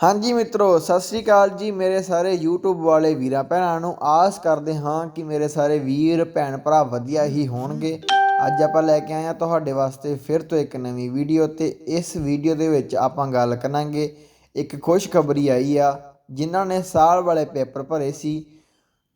ਹਾਂਜੀ ਮਿੱਤਰੋ, ਸਤਿ ਸ੍ਰੀ ਅਕਾਲ ਜੀ ਮੇਰੇ ਸਾਰੇ YouTube ਵਾਲੇ ਵੀਰਾਂ ਭੈਣਾਂ ਨੂੰ। ਆਸ ਕਰਦੇ ਹਾਂ ਕਿ ਮੇਰੇ ਸਾਰੇ ਵੀਰ, ਭੈਣ ਭਰਾ ਵਧੀਆ ਹੀ ਹੋਣਗੇ। ਅੱਜ ਆਪਾਂ ਲੈ ਕੇ ਆਏ ਹਾਂ ਤੁਹਾਡੇ ਵਾਸਤੇ ਫਿਰ ਤੋਂ ਇੱਕ ਨਵੀਂ ਵੀਡੀਓ ਤੇ ਇਸ ਵੀਡੀਓ ਦੇ ਵਿੱਚ ਆਪਾਂ ਗੱਲ ਕਰਾਂਗੇ। ਇੱਕ ਖੁਸ਼ਖਬਰੀ ਆਈ ਆ, ਜਿਨ੍ਹਾਂ ਨੇ ਸਾਲ ਵਾਲੇ ਪੇਪਰ ਭਰੇ ਸੀ।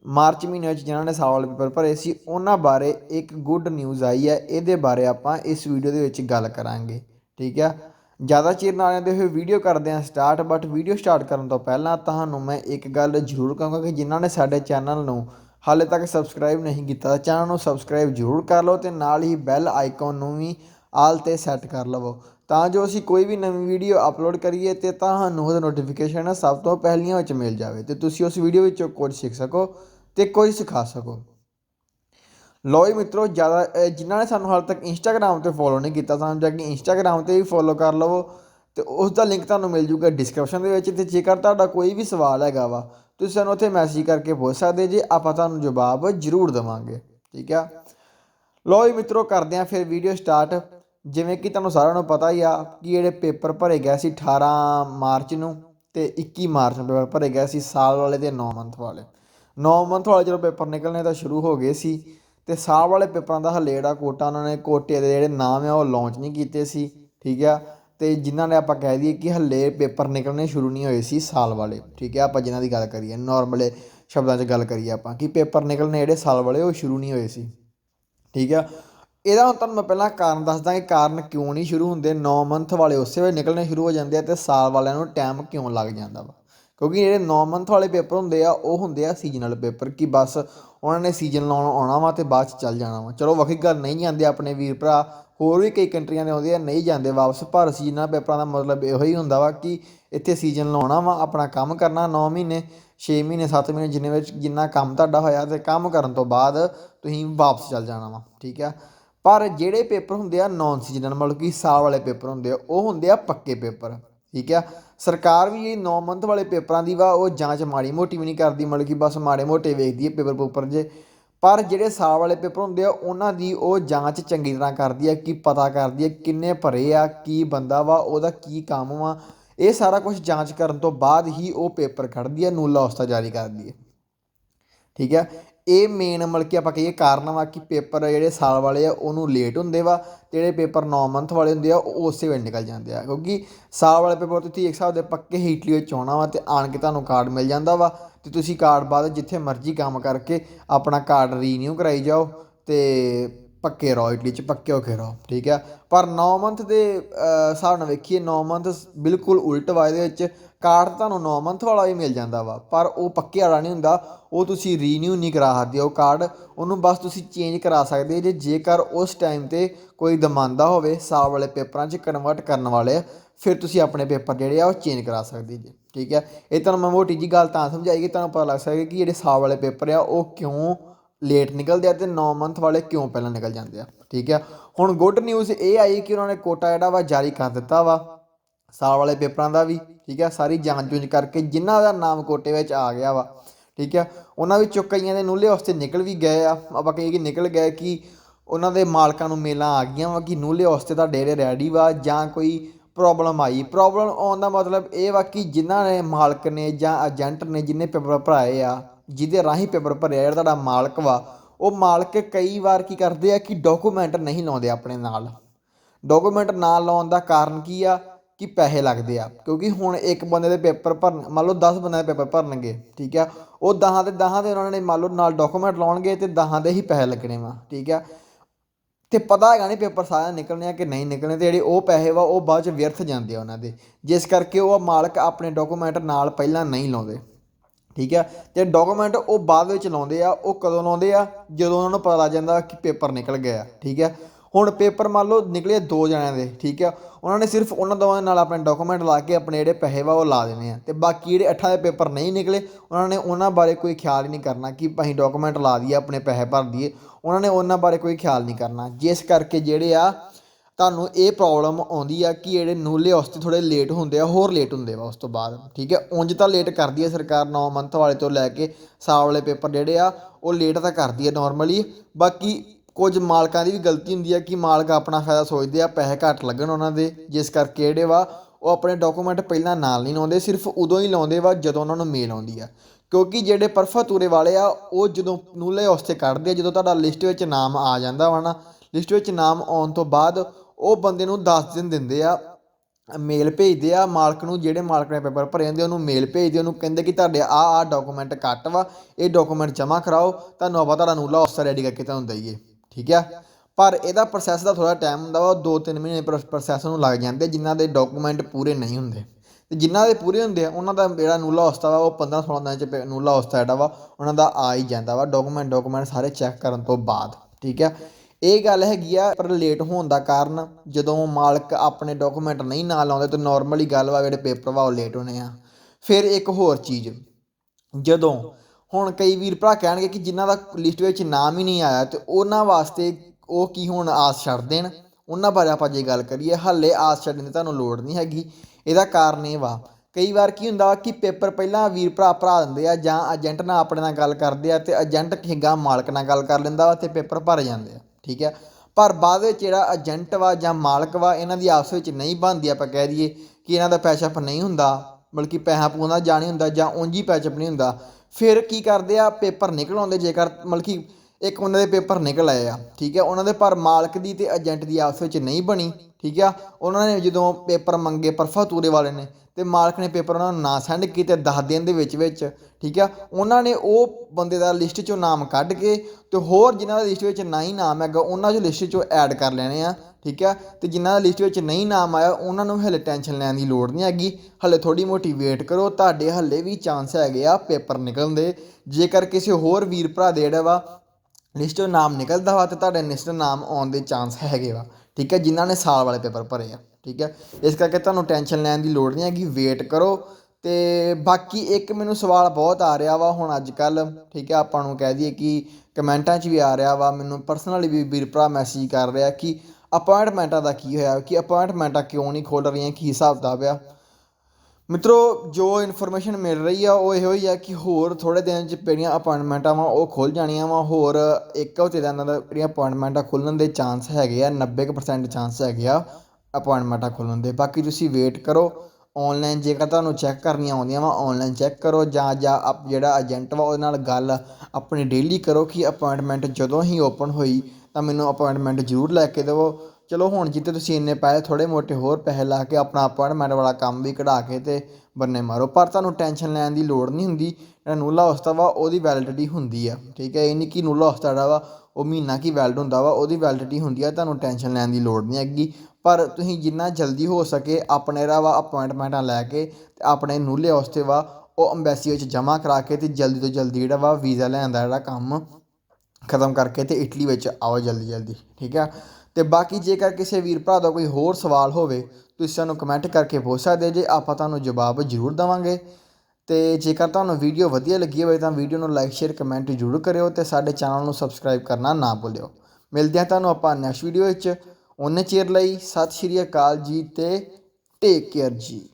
ਮਾਰਚ ਮਹੀਨੇ ਵਿੱਚ ਜਿਨ੍ਹਾਂ ਨੇ ਸਾਲ ਵਾਲੇ ਪੇਪਰ ਭਰੇ ਸੀ, ਉਹਨਾਂ ਬਾਰੇ ਇੱਕ ਗੁੱਡ ਨਿਊਜ਼ ਆਈ ਹੈ ਇਹਦੇ ਬਾਰੇ ਆਪਾਂ ਇਸ ਵੀਡੀਓ ਦੇ ਵਿੱਚ ਗੱਲ ਕਰਾਂਗੇ। ਠੀਕ ਆ? ਜ਼ਿਆਦਾ ਚਿਰ ਨਾ ਲੈਂਦੇ ਹੋਏ ਵੀਡੀਓ ਕਰਦੇ ਹਾਂ ਸਟਾਰਟ ਬਟ ਵੀਡੀਓ ਸਟਾਰਟ ਕਰਨ ਤੋਂ ਪਹਿਲਾਂ ਤੁਹਾਨੂੰ ਮੈਂ ਇੱਕ ਗੱਲ ਜ਼ਰੂਰ ਕਹਾਂਗਾ ਕਿ ਜਿਨ੍ਹਾਂ ਨੇ ਸਾਡੇ ਚੈਨਲ ਨੂੰ ਹਾਲੇ ਤੱਕ ਸਬਸਕ੍ਰਾਈਬ ਨਹੀਂ ਕੀਤਾ, ਤਾਂ ਚੈਨਲ ਨੂੰ ਸਬਸਕ੍ਰਾਈਬ ਜ਼ਰੂਰ ਕਰ ਲਓ ਤੇ ਨਾਲ ਹੀ ਬੈਲ ਆਈਕਨ ਨੂੰ ਵੀ ਆਲ ਤੇ ਸੈੱਟ ਕਰ ਲਵੋ। ਤਾਂ ਜੋ ਅਸੀਂ ਕੋਈ ਵੀ ਨਵੀਂ ਵੀਡੀਓ ਅਪਲੋਡ ਕਰੀਏ ਤੇ ਤੁਹਾਨੂੰ ਉਹਦਾ ਨੋਟੀਫਿਕੇਸ਼ਨ ਸਭ ਤੋਂ ਪਹਿਲੀਆਂ ਵਿੱਚ ਮਿਲ ਜਾਵੇ ਤੇ ਤੁਸੀਂ ਉਸ ਵੀਡੀਓ ਵਿੱਚੋਂ ਕੁਝ ਸਿੱਖ ਸਕੋ ਤੇ ਕੁਝ ਸਿਖਾ ਸਕੋ। ਲੋ ਜੀ ਮਿੱਤਰੋ, ਜ਼ਿਆਦਾ ਜਿਨ੍ਹਾਂ ਨੇ ਸਾਨੂੰ ਹਾਲ ਤੱਕ ਇੰਸਟਾਗ੍ਰam ਤੇ ਫੋਲੋ ਨਹੀਂ ਕੀਤਾ, ਸਾਨੂੰ ਜਾ ਕੇ ਇੰਸਟਾਗ੍ਰam ਤੇ ਵੀ ਫੋਲੋ ਕਰ ਲਵੋ ਤੇ ਉਸ ਦਾ ਲਿੰਕ ਤੁਹਾਨੂੰ ਮਿਲ ਜੂਗਾ ਡਿਸਕ੍ਰਿਪਸ਼ਨ ਦੇ ਵਿੱਚ ਤੇ ਜੇਕਰ ਤੁਹਾਡਾ ਕੋਈ ਵੀ ਸਵਾਲ ਹੈਗਾ ਵਾ, ਤੁਸੀਂ ਸਾਨੂੰ ਉੱਥੇ ਮੈਸੇਜ ਕਰਕੇ ਪੁੱਛ ਸਕਦੇ ਜੇ, ਆਪਾਂ ਤੁਹਾਨੂੰ ਜਵਾਬ ਜ਼ਰੂਰ ਦੇਵਾਂਗੇ, ਠੀਕ ਆ? ਲੋ ਜੀ ਮਿੱਤਰੋ, ਕਰਦੇ ਆਂ ਫਿਰ ਵੀਡੀਓ ਸਟਾਰਟ ਜਿਵੇਂ ਕਿ ਤੁਹਾਨੂੰ ਸਾਰਿਆਂ ਨੂੰ ਪਤਾ ਹੀ ਆ ਕਿ ਜਿਹੜੇ ਪੇਪਰ ਭਰੇ ਗਏ ਸੀ 18 ਮਾਰਚ ਨੂੰ ਤੇ 21 ਮਾਰਚ ਨੂੰ ਪੇਪਰ ਭਰੇ ਗਏ ਸੀ, ਸਾਲ ਵਾਲੇ ਤੇ 9 ਮੰਥ ਵਾਲੇ। 9 ਮੰਥ ਵਾਲੇ ਜਦੋਂ ਪੇਪਰ ਨਿਕਲਣੇ ਤਾਂ ਸ਼ੁਰੂ ਹੋ ਗਏ ਸੀ ਤੇ ਸਾਲ ਵਾਲੇ ਪੇਪਰਾਂ ਦਾ ਹਲੇ ਜਿਹੜਾ ਕੋਟਾ, ਉਹਨਾਂ ਨੇ ਕੋਟੇ ਦੇ ਜਿਹੜੇ ਨਾਮ ਆ ਉਹ ਲਾਂਚ ਨਹੀਂ ਕੀਤੇ ਸੀ, ਠੀਕ ਆ? ਤੇ ਜਿਨ੍ਹਾਂ ਨੇ ਆਪਾਂ ਕਹਿ ਦਈਏ ਕਿ ਹਲੇ ਪੇਪਰ ਨਿਕਲਣੇ ਸ਼ੁਰੂ ਨਹੀਂ ਹੋਏ ਸੀ ਸਾਲ ਵਾਲੇ, ਠੀਕ ਆ? ਆਪਾਂ ਜਿਨ੍ਹਾਂ ਦੀ ਗੱਲ ਕਰੀਏ ਨਾਰਮਲ ਸ਼ਬਦਾਂ 'ਚ ਗੱਲ ਕਰੀਏ ਆਪਾਂ ਕਿ ਪੇਪਰ ਨਿਕਲਣੇ ਜਿਹੜੇ ਸਾਲ ਵਾਲੇ ਉਹ ਸ਼ੁਰੂ ਨਹੀਂ ਹੋਏ ਸੀ, ਠੀਕ ਆ? ਇਹਦਾ ਹੁਣ ਤੁਹਾਨੂੰ ਮੈਂ ਪਹਿਲਾਂ ਕਾਰਨ ਦੱਸਦਾ ਕਿ ਕਾਰਨ ਕਿਉਂ ਨਹੀਂ ਸ਼ੁਰੂ ਹੁੰਦੇ 9 ਮੰਥ ਵਾਲੇ ਉਸੇ ਵੇਲੇ ਨਿਕਲਣੇ ਸ਼ੁਰੂ ਹੋ ਜਾਂਦੇ ਆ ਤੇ ਸਾਲ ਵਾਲਿਆਂ ਨੂੰ ਟਾਈਮ ਕਿਉਂ ਲੱਗ ਜਾਂਦਾ ਵਾ? ਕਿਉਂਕਿ ਜਿਹੜੇ 9 ਮੰਥ ਵਾਲੇ ਪੇਪਰ ਹੁੰਦੇ ਆ, ਉਹ ਹੁੰਦੇ ਆ ਸੀਜ਼ਨਲ ਪੇਪਰ ਕਿ ਬਸ ਉਹਨਾਂ ਨੇ ਸੀਜ਼ਨ ਲਾਉਣ ਆਉਣਾ ਵਾ ਤੇ ਬਾਅਦ ਚ ਚੱਲ ਜਾਣਾ ਵਾ। ਚਲੋ ਵੱਖਰੀ ਗੱਲ ਨਹੀਂ ਜਾਂਦੇ ਆਪਣੇ ਵੀਰ ਭਰਾ, ਹੋਰ ਵੀ ਕਈ ਕੰਟਰੀਆਂ ਦੇ ਆਉਂਦੇ ਆ, ਨਹੀਂ ਜਾਂਦੇ ਵਾਪਸ। ਪਰ ਸੀਜ਼ਨਲ ਪੇਪਰਾਂ ਦਾ ਮਤਲਬ ਇਹੋ ਹੀ ਹੁੰਦਾ ਵਾ ਕਿ ਇੱਥੇ ਸੀਜ਼ਨ ਲਾਉਣਾ ਵਾ, ਆਪਣਾ ਕੰਮ ਕਰਨਾ 9 ਮਹੀਨੇ 6 ਮਹੀਨੇ 7 ਮਹੀਨੇ, ਜਿੰਨੇ ਵਿੱਚ ਜਿੰਨਾ ਕੰਮ ਤੁਹਾਡਾ ਹੋਇਆ ਤੇ ਕੰਮ ਕਰਨ ਤੋਂ ਬਾਅਦ ਤੁਸੀਂ ਵਾਪਸ ਚੱਲ ਜਾਣਾ ਵਾ, ਠੀਕ ਆ? ਪਰ ਜਿਹੜੇ ਪੇਪਰ ਹੁੰਦੇ ਆ ਨਾਨ ਸੀਜ਼ਨਲ ਮਤਲਬ ਕਿ ਸਾਲ ਵਾਲੇ ਪੇਪਰ ਹੁੰਦੇ ਆ, ਉਹ ਹੁੰਦੇ ਆ ਪੱਕੇ ਪੇਪਰ। ਠੀਕ ਆ? ਸਰਕਾਰ ਵੀ ਇਹ 9 ਮੰਥ ਵਾਲੇ ਪੇਪਰਾਂ ਦੀ ਵਾ, ਉਹ ਜਾਂਚ ਮਾੜੀ ਮੋਟੀ ਵੀ ਨਹੀਂ ਕਰਦੀ, ਮਤਲਬ ਕਿ ਬਸ ਮਾੜੇ ਮੋਟੇ ਵੇਖਦੀ ਹੈ ਪੇਪਰ ਪੂਪਰ ਜੇ। ਪਰ ਜਿਹੜੇ ਸਾਲ ਵਾਲੇ ਪੇਪਰ ਹੁੰਦੇ ਆ, ਉਹਨਾਂ ਦੀ ਉਹ ਜਾਂਚ ਚੰਗੀ ਤਰ੍ਹਾਂ ਕਰਦੀ ਹੈ, ਕਿ ਪਤਾ ਕਰਦੀ ਹੈ, ਕਿੰਨੇ ਭਰੇ ਆ, ਕੀ ਬੰਦਾ ਵਾ, ਉਹਦਾ ਕੀ ਕੰਮ ਵਾ। ਇਹ ਸਾਰਾ ਕੁਝ ਜਾਂਚ ਕਰਨ ਤੋਂ ਬਾਅਦ ਹੀ ਉਹ ਪੇਪਰ ਕੱਢਦੀ ਆ ਨੂਲਾ ਉਸਤਾ ਜਾਰੀ ਕਰਦੀ ਹੈ। ਠੀਕ ਹੈ? ਇਹ ਮੇਨ ਮਤਲਬ ਕਿ ਆਪਾਂ ਕਹੀਏ ਕਾਰਨ ਵਾ ਕਿ ਪੇਪਰ ਜਿਹੜੇ ਸਾਲ ਵਾਲੇ ਆ, ਉਹਨੂੰ ਲੇਟ ਹੁੰਦੇ ਵਾ ਤੇ ਜਿਹੜੇ ਪੇਪਰ 9 ਮੰਥ ਵਾਲੇ ਹੁੰਦੇ ਆ, ਉਹ ਉਸੇ ਵੇਲੇ ਨਿਕਲ ਜਾਂਦੇ ਆ। ਕਿਉਂਕਿ ਸਾਲ ਵਾਲੇ ਪੇਪਰ ਤੁਸੀਂ ਇੱਕ ਹਿਸਾਬ ਦੇ ਪੱਕੇ ਹੀਟਲੀ ਵਿੱਚ ਆਉਣਾ ਵਾ ਤੇ ਆਣ ਕੇ ਤੁਹਾਨੂੰ ਕਾਰਡ ਮਿਲ ਜਾਂਦਾ ਵਾ ਤੇ ਤੁਸੀਂ ਕਾਰਡ ਬਾਅਦ ਜਿੱਥੇ ਮਰਜ਼ੀ ਕੰਮ ਕਰਕੇ ਆਪਣਾ ਕਾਰਡ ਰੀਨਿਊ ਕਰਾਈ ਜਾਓ ਤੇ ਪੱਕੇ ਰਹੋ ਇਟਲੀ ਚ ਪੱਕੇ ਹੋ ਕੇ ਰਹੋ ਠੀਕ ਹੈ ਪਰ 9 ਮੰਥ ਦੇ ਹਿਸਾਬ ਨਾਲ ਵੇਖੀਏ 9 ਮੰਥ ਬਿਲਕੁਲ ਉਲਟ ਵਾ ਇਹਦੇ ਵਿੱਚ ਕਾਰਡ ਤੁਹਾਨੂੰ 9 ਮੰਥ ਵਾਲਾ ਵੀ ਮਿਲ ਜਾਂਦਾ ਵਾ, ਪਰ ਉਹ ਪੱਕੇ ਵਾਲਾ ਨਹੀਂ ਹੁੰਦਾ, ਉਹ ਤੁਸੀਂ ਰੀਨਿਊ ਨਹੀਂ ਕਰਾ ਸਕਦੇ ਉਹ ਕਾਰਡ ਉਹਨੂੰ ਬਸ ਤੁਸੀਂ ਚੇਂਜ ਕਰਾ ਸਕਦੇ ਜੇ ਜੇਕਰ ਉਸ ਟਾਈਮ ਤੇ ਕੋਈ ਦਮਾਂਦਾ ਹੋਵੇ ਸਾਲ ਵਾਲੇ ਪੇਪਰਾਂ 'ਚ ਕਨਵਰਟ ਕਰਨ ਵਾਲੇ, ਫਿਰ ਤੁਸੀਂ ਆਪਣੇ ਪੇਪਰ ਜਿਹੜੇ ਆ ਉਹ ਚੇਂਜ ਕਰਾ ਸਕਦੇ ਜੀ, ਠੀਕ ਹੈ ਇਹ ਤੁਹਾਨੂੰ ਮੈਂ ਮੋਟੀ ਜੀ ਗੱਲ ਤਾਂ ਸਮਝਾਈ ਕਿ ਤੁਹਾਨੂੰ ਪਤਾ ਲੱਗ ਸਕੇ ਕਿ ਜਿਹੜੇ ਸਾਲ ਵਾਲੇ ਪੇਪਰ ਆ, ਉਹ ਕਿਉਂ ਲੇਟ ਨਿਕਲਦੇ ਆ ਤੇ 9 ਮੰਥ ਵਾਲੇ ਕਿਉਂ ਪਹਿਲਾਂ ਨਿਕਲ ਜਾਂਦੇ ਆ? ਠੀਕ ਆ? ਹੁਣ ਗੁੱਡ ਨਿਊਜ਼ ਇਹ ਆਈ ਕਿ ਉਹਨਾਂ ਨੇ ਕੋਟਾ ਜਿਹੜਾ ਵਾ ਜਾਰੀ ਕਰ ਦਿੱਤਾ ਵਾ। ਸਾਲ ਵਾਲੇ ਪੇਪਰਾਂ ਦਾ ਵੀ, ਠੀਕ ਆ? ਸਾਰੀ ਜਾਂਚ ਜੂੰਚ ਕਰਕੇ ਜਿਨ੍ਹਾਂ ਦਾ ਨਾਮ ਕੋਟੇ ਵਿੱਚ ਆ ਗਿਆ ਵਾ, ਠੀਕ ਆ? ਉਹਨਾਂ ਵਿੱਚੋਂ ਕਈਆਂ ਦੇ ਨੂਲੇ ਵਾਸਤੇ ਨਿਕਲ ਵੀ ਗਏ ਆ। ਆਪਾਂ ਕਹੀਏ ਕਿ ਨਿਕਲ ਗਏ ਕਿ ਉਹਨਾਂ ਦੇ ਮਾਲਕਾਂ ਨੂੰ ਮੇਲਾਂ ਆ ਗਈਆਂ ਵਾ ਕਿ ਨੂਲੇ ਵਾਸਤੇ ਤਾਂ ਡੇਰੇ ਰੈਡੀ ਵਾ ਜਾਂ ਕੋਈ ਪ੍ਰੋਬਲਮ ਆਈ। ਪ੍ਰੋਬਲਮ ਆਉਣ ਦਾ ਮਤਲਬ ਇਹ ਵਾ ਕਿ ਜਿਨ੍ਹਾਂ ਨੇ ਮਾਲਕ ਨੇ ਜਾਂ ਏਜੰਟ ਨੇ ਜਿਨੇ ਪੇਪਰ ਭਰਾਏ ਆ ਜਿਹਦੇ ਰਾਹੀਂ ਪੇਪਰ ਭਰਿਆ ਜਿਹੜਾ ਤੁਹਾਡਾ ਮਾਲਕ ਵਾ, ਉਹ ਮਾਲਕ ਕਈ ਵਾਰ ਕੀ ਕਰਦੇ ਆ ਕਿ ਡਾਕੂਮੈਂਟ ਨਹੀਂ ਲਾਉਂਦੇ ਆਪਣੇ ਨਾਲ। ਡਾਕੂਮੈਂਟ ਨਾ ਲਾਉਣ ਦਾ ਕਾਰਨ ਕੀ ਆ? ਕਿ ਪੈਸੇ ਲੱਗਦੇ ਆ। ਕਿਉਂਕਿ ਹੁਣ ਇੱਕ ਬੰਦੇ ਦੇ ਪੇਪਰ ਭਰਨ, ਮੰਨ ਲਓ 10 ਬੰਦਿਆਂ ਦੇ ਪੇਪਰ ਭਰਨਗੇ, ਠੀਕ ਆ? ਉਹ 10 ਦੇ 10 ਦੇ ਉਹਨਾਂ ਨੇ ਮੰਨ ਲਓ ਨਾਲ ਡਾਕੂਮੈਂਟ ਲਾਉਣਗੇ ਤੇ 10 ਦੇ ਹੀ ਪੈਸੇ ਲੱਗਣੇ ਵਾ, ਠੀਕ ਆ? ਤੇ ਪਤਾ ਹੈਗਾ ਨਹੀਂ ਪੇਪਰ ਸਾਰਾ ਨਿਕਲਣੇ ਆ ਕਿ ਨਹੀਂ ਨਿਕਲਣੇ, ਤੇ ਜਿਹੜੇ ਉਹ ਪੈਸੇ ਵਾ, ਉਹ ਬਾਅਦ ਚ ਵਿਅਰਥ ਜਾਂਦੇ ਆ ਉਹਨਾਂ ਦੇ। ਜਿਸ ਕਰਕੇ ਉਹ ਮਾਲਕ ਆਪਣੇ ਡਾਕੂਮੈਂਟ ਨਾਲ ਪਹਿਲਾਂ ਨਹੀਂ ਲਾਉਂਦੇ। ਠੀਕ ਆ ਤੇ ਡਾਕੂਮੈਂਟ ਉਹ ਬਾਅਦ ਵਿੱਚ ਲਾਉਂਦੇ ਆ, ਉਹ ਕਦੋਂ ਲਾਉਂਦੇ ਆ? ਜਦੋਂ ਉਹਨਾਂ ਨੂੰ ਪਤਾ ਲੱਗ ਜਾਂਦਾ ਕਿ ਪੇਪਰ ਨਿਕਲ ਗਿਆ, ਠੀਕ ਹੈ? ਹੁਣ ਪੇਪਰ ਮੰਨ ਲਓ ਨਿਕਲੇ ਦੋ ਜਣਿਆਂ ਦੇ, ਠੀਕ ਆ ਉਹਨਾਂ ਨੇ ਸਿਰਫ ਉਹਨਾਂ ਦੋਵਾਂ ਦੇ ਨਾਲ ਆਪਣੇ ਡਾਕੂਮੈਂਟ ਲਾ ਕੇ ਆਪਣੇ ਜਿਹੜੇ ਪੈਸੇ ਵਾ ਉਹ ਲਾ ਦੇਣੇ ਆ। ਤੇ ਬਾਕੀ ਜਿਹੜੇ ਅੱਠਾਂ ਦੇ ਪੇਪਰ ਨਹੀਂ ਨਿਕਲੇ, ਉਹਨਾਂ ਨੇ ਉਹਨਾਂ ਬਾਰੇ ਕੋਈ ਖਿਆਲ ਹੀ ਨਹੀਂ ਕਰਨਾ ਕਿ ਅਸੀਂ ਡਾਕੂਮੈਂਟ ਲਾ ਦਈਏ, ਆਪਣੇ ਪੈਸੇ ਭਰ ਦਈਏ। ਉਹਨਾਂ ਨੇ ਉਹਨਾਂ ਬਾਰੇ ਕੋਈ ਖਿਆਲ ਨਹੀਂ ਕਰਨਾ। ਜਿਸ ਕਰਕੇ ਜਿਹੜੇ ਆ ਤੁਹਾਨੂੰ ਇਹ ਪ੍ਰੋਬਲਮ ਆਉਂਦੀ ਆ ਕਿ ਜਿਹੜੇ ਨੂਲੇ ਵਾਸਤੇ ਥੋੜੇ ਲੇਟ ਹੁੰਦੇ ਆ, ਹੋਰ ਲੇਟ ਹੁੰਦੇ ਵਾ ਉਸ ਤੋਂ ਬਾਅਦ, ਠੀਕ ਹੈ? ਉਂਝ ਤਾਂ ਲੇਟ ਕਰਦੀ ਹੈ ਸਰਕਾਰ 9 ਮੰਥ ਵਾਲੇ ਤੋਂ ਲੈ ਕੇ ਸਾਲ ਵਾਲੇ ਪੇਪਰ ਜਿਹੜੇ ਆ, ਉਹ ਲੇਟ ਤਾਂ ਕਰਦੀ ਹੈ ਨਾਰਮਲੀ ਬਾਕੀ ਕੁਝ ਮਾਲਕਾਂ ਦੀ ਵੀ ਗਲਤੀ ਹੁੰਦੀ ਆ ਕਿ ਮਾਲਕ ਆਪਣਾ ਫਾਇਦਾ ਸੋਚਦੇ ਆ, ਪੈਸੇ ਘੱਟ ਲੱਗਣ ਉਹਨਾਂ ਦੇ, ਜਿਸ ਕਰਕੇ ਜਿਹੜੇ ਵਾ, ਉਹ ਆਪਣੇ ਡਾਕੂਮੈਂਟ ਪਹਿਲਾਂ ਨਾਲ ਨਹੀਂ ਲਾਉਂਦੇ, ਸਿਰਫ ਉਦੋਂ ਹੀ ਲਾਉਂਦੇ ਵਾ ਜਦੋਂ ਉਹਨਾਂ ਨੂੰ ਮੇਲ ਆਉਂਦੀ ਆ। ਕਿਉਂਕਿ ਜਿਹੜੇ ਪਰਫਾ ਤੂਰੇ ਵਾਲੇ ਆ, ਉਹ ਜਦੋਂ ਨੂਲੇ ਔਸਤੇ ਕੱਢਦੇ ਆ, ਜਦੋਂ ਤੁਹਾਡਾ ਲਿਸਟ ਵਿੱਚ ਨਾਮ ਆ ਜਾਂਦਾ ਵਾ ਨਾ ਲਿਸਟ ਵਿੱਚ ਨਾਮ ਆਉਣ ਤੋਂ ਬਾਅਦ ਉਹ ਬੰਦੇ ਨੂੰ 10 ਦਿਨ ਦਿੰਦੇ ਆ ਮੇਲ ਭੇਜਦੇ ਆ, ਮਾਲਕ ਨੂੰ ਜਿਹੜੇ ਮਾਲਕ ਨੇ ਪੇਪਰ ਭਰੇ ਹੁੰਦੇ ਉਹਨੂੰ ਮੇਲ ਭੇਜਦੇ ਉਹਨੂੰ ਕਹਿੰਦੇ ਕਿ ਤੁਹਾਡੇ ਆ ਆ ਡਾਕੂਮੈਂਟ ਕੱਟ ਵਾ, ਇਹ ਡਾਕੂਮੈਂਟ ਜਮ੍ਹਾਂ ਕਰਾਓ, ਤੁਹਾਨੂੰ ਆਪਾਂ ਤੁਹਾਡਾ ਨੂਲਾ ਉਸ ਰੈਡੀ ਕਰਕੇ ਤੁਹਾਨੂੰ ਦਈਏ, ਠੀਕ ਆ? ਪਰ ਇਹਦਾ ਪ੍ਰੋਸੈਸ ਦਾ ਥੋੜਾ ਟਾਈਮ ਹੁੰਦਾ ਵਾ 2-3 ਮਹੀਨੇ ਪ੍ਰੋਸੈਸ ਨੂੰ ਲੱਗ ਜਾਂਦੇ, ਜਿਨ੍ਹਾਂ ਦੇ ਡਾਕੂਮੈਂਟ ਪੂਰੇ ਨਹੀਂ ਹੁੰਦੇ। ਤੇ ਜਿਨ੍ਹਾਂ ਦੇ ਪੂਰੇ ਹੁੰਦੇ ਆ, ਉਹਨਾਂ ਦਾ ਜਿਹੜਾ ਨੂਲਾ ਹੌਸਤਾ ਵਾ, ਉਹ 15-16 ਦਿਨਾਂ ਚ ਪੇ- ਨੂਲਾ ਹੌਸਤਾ ਜਿਹੜਾ ਵਾ, ਉਹਨਾਂ ਦਾ ਆ ਹੀ ਜਾਂਦਾ ਵਾ ਡਾਕੂਮੈਂਟ ਡਾਕੂਮੈਂਟ ਸਾਰੇ ਚੈੱਕ ਕਰਨ ਤੋਂ ਬਾਅਦ, ਠੀਕ ਹੈ ਇਹ ਗੱਲ ਹੈਗੀ ਆ, ਪਰ ਲੇਟ ਹੋਣ ਦਾ ਕਾਰਨ ਜਦੋਂ ਮਾਲਕ ਆਪਣੇ ਡਾਕੂਮੈਂਟ ਨਹੀਂ ਨਾਲ ਲਾਉਂਦੇ ਤਾਂ ਨਾਰਮਲੀ ਗੱਲ ਵਾ ਜਿਹੜੇ ਪੇਪਰ ਵਾ ਉਹ ਲੇਟ ਹੋਣੇ ਆ। ਫਿਰ ਇੱਕ ਹੋਰ ਚੀਜ਼, ਜਦੋਂ ਹੁਣ ਕਈ ਵੀਰ ਭਰਾ ਕਹਿਣਗੇ ਕਿ ਜਿਨ੍ਹਾਂ ਦਾ ਲਿਸਟ ਵਿੱਚ ਨਾਮ ਹੀ ਨਹੀਂ ਆਇਆ ਤੇ ਉਹਨਾਂ ਵਾਸਤੇ ਉਹ ਕੀ ਹੁਣ ਆਸ ਛੱਡ ਦੇਣ? ਉਹਨਾਂ ਬਾਰੇ ਆਪਾਂ ਜੇ ਗੱਲ ਕਰੀਏ, ਹਾਲੇ ਆਸ ਛੱਡਣ ਦੀ ਤੁਹਾਨੂੰ ਲੋੜ ਨਹੀਂ ਹੈਗੀ। ਇਹਦਾ ਕਾਰਨ ਇਹ ਵਾ, ਕਈ ਵਾਰ ਕੀ ਹੁੰਦਾ ਕਿ ਪੇਪਰ ਪਹਿਲਾਂ ਵੀਰ ਭਰਾ ਭਰਾ ਦਿੰਦੇ ਆ ਜਾਂ ਏਜੰਟ ਨਾਲ ਆਪਣੇ ਨਾਲ ਗੱਲ ਕਰਦੇ ਆ ਤੇ ਏਜੰਟ ਖਿੰਗਾ ਮਾਲਕ ਨਾਲ ਗੱਲ ਕਰ ਲੈਂਦਾ ਵਾ ਤੇ ਪੇਪਰ ਭਰ ਜਾਂਦੇ ਆ। ਠੀਕ ਹੈ? ਪਰ ਬਾਅਦ ਵਿੱਚ ਜਿਹੜਾ ਏਜੰਟ ਵਾ ਜਾਂ ਮਾਲਕ ਵਾ, ਇਹਨਾਂ ਦੀ ਆਪਸ ਵਿੱਚ ਨਹੀਂ ਬਣਦੀ, ਆਪਾਂ ਕਹਿ ਦਈਏ ਕਿ ਇਹਨਾਂ ਦਾ ਪੈਚਅਪ ਨਹੀਂ ਹੁੰਦਾ, ਬਲਕਿ ਪੈਸਾ ਪੂੰਦਾ ਜਾ ਨਹੀਂ ਹੁੰਦਾ ਜਾਂ ਉਂਝੀ ਹੀ ਪੈਚਅਪ ਨਹੀਂ ਹੁੰਦਾ। ਫਿਰ ਕੀ ਕਰਦੇ ਆ? ਪੇਪਰ ਨਿਕਲ ਆਉਂਦੇ ਜੇਕਰ ਮਤਲਬ ਕਿ ਇੱਕ ਉਹਨਾਂ ਦੇ ਪੇਪਰ ਨਿਕਲ ਆਏ ਆ, ਠੀਕ ਹੈ? ਉਹਨਾਂ ਦੇ ਪਰ ਮਾਲਕ ਦੀ ਤੇ ਏਜੰਟ ਦੀ ਆਪਸ ਵਿੱਚ ਨਹੀਂ ਬਣੀ, ਠੀਕ ਆ? ਉਹਨਾਂ ਨੇ ਜਦੋਂ ਪੇਪਰ ਮੰਗੇ ਪਰਫਾ ਤੂਰੇ ਵਾਲੇ ਨੇ ਤੇ ਮਾਲਕ ਨੇ ਪੇਪਰ ਉਹਨਾਂ ਨੂੰ ਨਾ ਸੈਂਡ ਕੀਤੇ 10 ਦਿਨ ਦੇ ਵਿੱਚ ਵਿੱਚ, ਠੀਕ ਆ? ਉਹਨਾਂ ਨੇ ਉਹ ਬੰਦੇ ਦਾ ਲਿਸਟ ਚੋਂ ਨਾਮ ਕੱਢ ਕੇ ਤੇ ਹੋਰ ਜਿਨ੍ਹਾਂ ਦਾ ਲਿਸਟ ਵਿੱਚ ਨਹੀਂ ਨਾਮ ਹੈਗਾ, ਉਹਨਾਂ ਚੋਂ ਲਿਸਟ ਚੋਂ ਐਡ ਕਰ ਲੈਣੇ ਆ, ਠੀਕ ਆ? ਤੇ ਜਿਨ੍ਹਾਂ ਦਾ ਲਿਸਟ ਵਿੱਚ ਨਹੀਂ ਨਾਮ ਆਇਆ, ਉਹਨਾਂ ਨੂੰ ਹਲੇ ਟੈਨਸ਼ਨ ਲੈਣ ਦੀ ਲੋੜ ਨਹੀਂ ਹੈਗੀ। ਹਲੇ ਥੋੜੀ ਮੋਟੀ ਵੇਟ ਕਰੋ, ਤੁਹਾਡੇ ਹਲੇ ਵੀ ਚਾਂਸ ਹੈਗੇ ਆ ਪੇਪਰ ਨਿਕਲਣ ਦੇ। ਜੇਕਰ ਕਿਸੇ ਹੋਰ ਵੀਰ ਭਰਾ ਦੇ ਜਿਹੜਾ ਵਾ ਲਿਸਟ ਨਾਮ ਨਿਕਲਦਾ ਵਾ ਤੇ ਤੁਹਾਡੇ ਲਿਸਟ ਨਾਮ ਆਉਣ ਦੇ ਚਾਂਸ ਹੈਗੇ ਵਾ, ਠੀਕ ਹੈ, ਜਿਨ੍ਹਾਂ ਨੇ ਸਾਲ ਵਾਲੇ ਪੇਪਰ ਭਰੇ ਆ, ਠੀਕ ਹੈ। ਇਸ ਕਰਕੇ ਤੁਹਾਨੂੰ ਟੈਨਸ਼ਨ ਲੈਣ ਦੀ ਲੋੜ ਨਹੀਂ ਹੈਗੀ ਵੇਟ ਕਰੋ। ਤੇ ਬਾਕੀ ਇੱਕ ਮੈਨੂੰ ਸਵਾਲ ਬਹੁਤ ਆ ਰਿਹਾ ਵਾ ਹੁਣ ਅੱਜ ਕੱਲ ਠੀਕ ਹੈ, ਆਪਾਂ ਨੂੰ ਕਹਿ ਦਈਏ ਕਿ ਕਮੈਂਟਾਂ 'ਚ ਵੀ ਆ ਰਿਹਾ ਵਾ, ਮੈਨੂੰ ਪਰਸਨਲੀ ਵੀ ਵੀਰ ਭਰਾ ਮੈਸੇਜ ਕਰ ਰਿਹਾ ਕਿ ਅਪਾਇੰਟਮੈਂਟਾਂ ਦਾ ਕੀ ਹੋਇਆ, ਕਿ ਅਪਾਇੰਟਮੈਂਟਾਂ ਕਿਉਂ ਨਹੀਂ ਖੋਲ ਰਹੀਆਂ, ਕੀ ਹਿਸਾਬ ਕਿਤਾਬ ਆ। ਮਿੱਤਰੋ, ਜੋ ਇਨਫੋਰਮੇਸ਼ਨ ਮਿਲ ਰਹੀ ਆ, ਉਹ ਇਹੋ ਹੀ ਆ ਕਿ ਹੋਰ ਥੋੜੇ ਦਿਨ ਚ ਜਿਹੜੀਆਂ ਅਪਾਇੰਟਮੈਂਟਾਂ ਵਾ, ਉਹ ਖੁੱਲ ਜਾਣੀਆਂ ਵਾ। ਹੋਰ ਇੱਕ ਹਫ਼ਤੇ ਦਾ ਇਹਨਾਂ ਦਾ ਜਿਹੜੀਆਂ ਅਪਾਇੰਟਮੈਂਟਾਂ ਖੁੱਲਣ ਦੇ ਚਾਂਸ ਹੈਗੇ ਆ 90% ਚਾਂਸ ਹੈਗੇ ਆ ਅਪਾਇੰਟਮੈਂਟਾਂ ਖੁੱਲਣ ਦੇ। ਬਾਕੀ ਤੁਸੀਂ ਵੇਟ ਕਰੋ। ਆਨਲਾਈਨ ਜੇਕਰ ਤੁਹਾਨੂੰ ਚੈੱਕ ਕਰਨੀਆਂ ਆਉਂਦੀਆਂ ਵਾ ਆਨਲਾਈਨ ਚੈੱਕ ਕਰੋ ਜਾਂ ਜਾਂ ਆਪ- ਜਿਹੜਾ ਏਜੰਟ ਵਾ, ਉਹਦੇ ਨਾਲ ਗੱਲ ਆਪਣੀ ਡੇਲੀ ਕਰੋ ਕਿ ਅਪਾਇੰਟਮੈਂਟ ਜਦੋਂ ਹੀ ਓਪਨ ਹੋਈ, ਤਾਂ ਮੈਨੂੰ ਅਪਾਇੰਟਮੈਂਟ ਜ਼ਰੂਰ ਲੈ ਕੇ ਦੇਵੋ। ਚਲੋ ਹੁਣ ਜਿੱਤੇ ਤੁਸੀਂ ਇੰਨੇ ਪੈਸੇ ਥੋੜੇ ਮੋਟੇ ਹੋਰ ਪੈਸੇ ਲਾ ਕੇ ਆਪਣਾ ਅਪਾਇੰਟਮੈਂਟ ਵਾਲਾ ਕੰਮ ਵੀ ਕਢਾ ਕੇ ਤੇ ਬੰਨੇ ਮਾਰੋ। ਪਰ ਤੁਹਾਨੂੰ ਟੈਨਸ਼ਨ ਲੈਣ ਦੀ ਲੋੜ ਨਹੀਂ ਹੁੰਦੀ। ਜਿਹੜਾ ਨੂਲਾ ਹੌਸਤਾ ਵਾ, ਉਹਦੀ ਵੈਲਿਡਿਟੀ ਹੁੰਦੀ ਆ। ਠੀਕ ਹੈ, ਇਹ ਨਹੀਂ ਕਿ ਨੂਲਾ ਹੌਸਤਾ ਜਿਹੜਾ ਵਾ, ਉਹ ਮਹੀਨਾ ਕੀ ਵੈਲਿਡ ਹੁੰਦਾ ਵਾ, ਉਹਦੀ ਵੈਲਿਡਿਟੀ ਹੁੰਦੀ ਆ, ਤੁਹਾਨੂੰ ਟੈਨਸ਼ਨ ਲੈਣ ਦੀ ਲੋੜ ਨਹੀਂ ਹੈਗੀ। ਪਰ ਤੁਸੀਂ ਜਿੰਨਾ ਜਲਦੀ ਹੋ ਸਕੇ ਆਪਣੇ ਜਿਹੜਾ ਵਾ ਅਪਾਇੰਟਮੈਂਟਾਂ ਲੈ ਕੇ ਤੇ ਆਪਣੇ ਨੂਲੇ ਹੌਸਤੇ ਵਾ, ਉਹ ਅੰਬੈਸੀ ਵਿੱਚ ਜਮ੍ਹਾਂ ਕਰਾ ਕੇ ਤੇ ਜਲਦੀ ਤੋਂ ਜਲਦੀ ਜਿਹੜਾ ਵਾ ਵੀਜ਼ਾ ਲੈਣ ਦਾ ਜਿਹੜਾ ਕੰਮ ਖਤਮ ਕਰਕੇ ਤੇ ਇਟਲੀ ਵਿੱਚ ਆਓ ਜਲਦੀ ਜਲਦੀ ਠੀਕ ਆ? ਤੇ ਬਾਕੀ ਜੇਕਰ ਕਿਸੇ ਵੀਰ ਭਰਾ ਦਾ ਕੋਈ ਹੋਰ ਸਵਾਲ ਹੋਵੇ, ਤੁਸੀਂ ਸਾਨੂੰ ਕਮੈਂਟ ਕਰਕੇ ਪੁੱਛ ਸਕਦੇ ਜੇ ਆਪਾਂ ਤੁਹਾਨੂੰ ਜਵਾਬ ਜ਼ਰੂਰ ਦੇਵਾਂਗੇ। ਤੇ ਜੇਕਰ ਤੁਹਾਨੂੰ ਵੀਡੀਓ ਵਧੀਆ ਲੱਗੀ ਹੋਵੇ, ਤਾਂ ਵੀਡੀਓ ਨੂੰ ਲਾਈਕ ਸ਼ੇਅਰ ਕਮੈਂਟ ਜ਼ਰੂਰ ਕਰਿਓ ਤੇ ਸਾਡੇ ਚੈਨਲ ਨੂੰ ਸਬਸਕ੍ਰਾਈਬ ਕਰਨਾ ਨਾ ਭੁੱਲਿਓ। ਮਿਲਦੇ ਹਾਂ ਤੁਹਾਨੂੰ ਆਪਾਂ ਨੈਕਸਟ ਵੀਡੀਓ ਵਿੱਚ। ਉਹਨੇ ਚਿਰ ਲਈ ਸਤਿ ਸ਼੍ਰੀ ਅਕਾਲ ਜੀ ਤੇ ਟੇਕ ਕੇਅਰ ਜੀ।